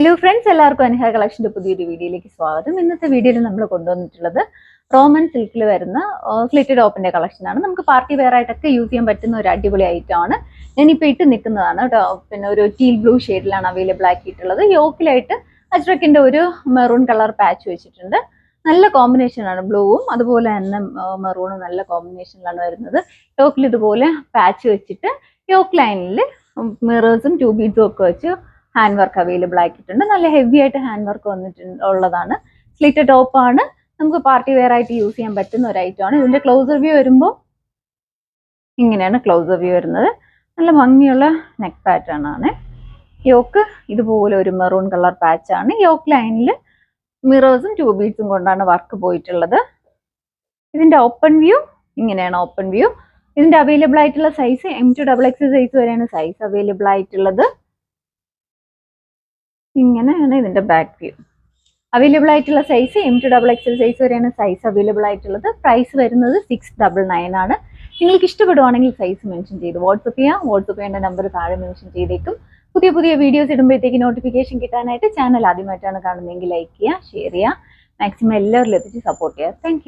Hello friends എല്ലാവർക്കും അനുഹ കളക്ഷന്റെ പുതിയൊരു വീഡിയോയിലേക്ക് സ്വാഗതം. ഇന്നത്തെ വീഡിയോയിൽ നമ്മൾ കൊണ്ടുവന്നിട്ടുള്ളത് റോമൻ സിൽക്കിൽ വരുന്ന സ്ലിറ്റഡ് ഓപ്പന്റെ കളക്ഷനാണ് നമുക്ക് പാർട്ടി വെയർ ആയിട്ടൊക്കെ യൂസ് ചെയ്യാൻ പറ്റുന്ന ഒരു അടിപൊളി ഐറ്റം ആണ്. ഞാനിപ്പോൾ ഇട്ട് നിൽക്കുന്നതാണ് കേട്ടോ. പിന്നെ ഒരു ടീൽ ബ്ലൂ ഷെയ്ഡിലാണ് അവൈലബിൾ ആക്കിയിട്ടുള്ളത്. യോക്കിലായിട്ട് അജ്രക്കിന്റെ ഒരു മെറൂൺ കളർ പാച്ച് വെച്ചിട്ടുണ്ട്. നല്ല കോമ്പിനേഷനാണ് ബ്ലൂവും അതുപോലെ തന്നെ മെറൂണും നല്ല കോമ്പിനേഷനിലാണ് വരുന്നത്. യോക്കിൽ ഇതുപോലെ പാച്ച് വെച്ചിട്ട് യോക്ക് ലൈനിൽ മിറേഴ്സും ട്യൂബീഡ്സും ബീഡ്സും ഒക്കെ വെച്ച് ഹാൻഡ് വർക്ക് അവൈലബിൾ ആക്കിയിട്ടുണ്ട്. നല്ല ഹെവി ആയിട്ട് ഹാൻഡ് വർക്ക് വന്നിട്ടുണ്ട് ഉള്ളതാണ് സ്ലിറ്റ് ആണ്. നമുക്ക് പാർട്ടി വെയർ ആയിട്ട് യൂസ് ചെയ്യാൻ പറ്റുന്ന ഒരു ഐറ്റം ആണ്. ഇതിന്റെ ക്ലോസർ വ്യൂ വരുമ്പോൾ ഇങ്ങനെയാണ് ക്ലോസർ വ്യൂ വരുന്നത്. നല്ല ഭംഗിയുള്ള നെക്ക് പാറ്റേൺ ആണ്. യോക്ക് ഇതുപോലെ ഒരു മെറൂൺ കളർ പാച്ച് ആണ്. യോക്ക് ലൈനിൽ മിറേഴ്സും ടൂ ബീഡ്സും കൊണ്ടാണ് വർക്ക് പോയിട്ടുള്ളത്. ഇതിന്റെ ഓപ്പൺ വ്യൂ ഇങ്ങനെയാണ് ഓപ്പൺ വ്യൂ ഇതിന്റെ അവൈലബിൾ ആയിട്ടുള്ള size M to double X size വരെയാണ് സൈസ് അവൈലബിൾ ആയിട്ടുള്ളത്. ഇങ്ങനെയാണ് ഇതിന്റെ ബാക്ക് വ്യൂ അവൈലബിൾ ആയിട്ടുള്ള size M to double XL size വരെയാണ് സൈസ് അവൈലബിൾ ആയിട്ടുള്ളത്. പ്രൈസ് വരുന്നത് സിക്സ് ഡബിൾ നയൻ ആണ്. നിങ്ങൾക്ക് ഇഷ്ടപ്പെടുവാണെങ്കിൽ സൈസ് മെൻഷൻ ചെയ്ത് വാട്സപ്പ് ചെയ്യാം. വാട്സപ്പ് ചെയ്യേണ്ട നമ്പർ താഴെ മെൻഷൻ ചെയ്തേക്കും. പുതിയ പുതിയ വീഡിയോസ് ഇടുമ്പോഴത്തേക്ക് നോട്ടിഫിക്കേഷൻ കിട്ടാനായിട്ട് ചാനൽ ആദ്യമായിട്ടാണ് കാണുന്നതെങ്കിൽ ലൈക്ക് ചെയ്യുക ഷെയർ ചെയ്യുക. മാക്സിമം എല്ലാവരിലും എത്തിച്ച് സപ്പോർട്ട് ചെയ്യുക. താങ്ക്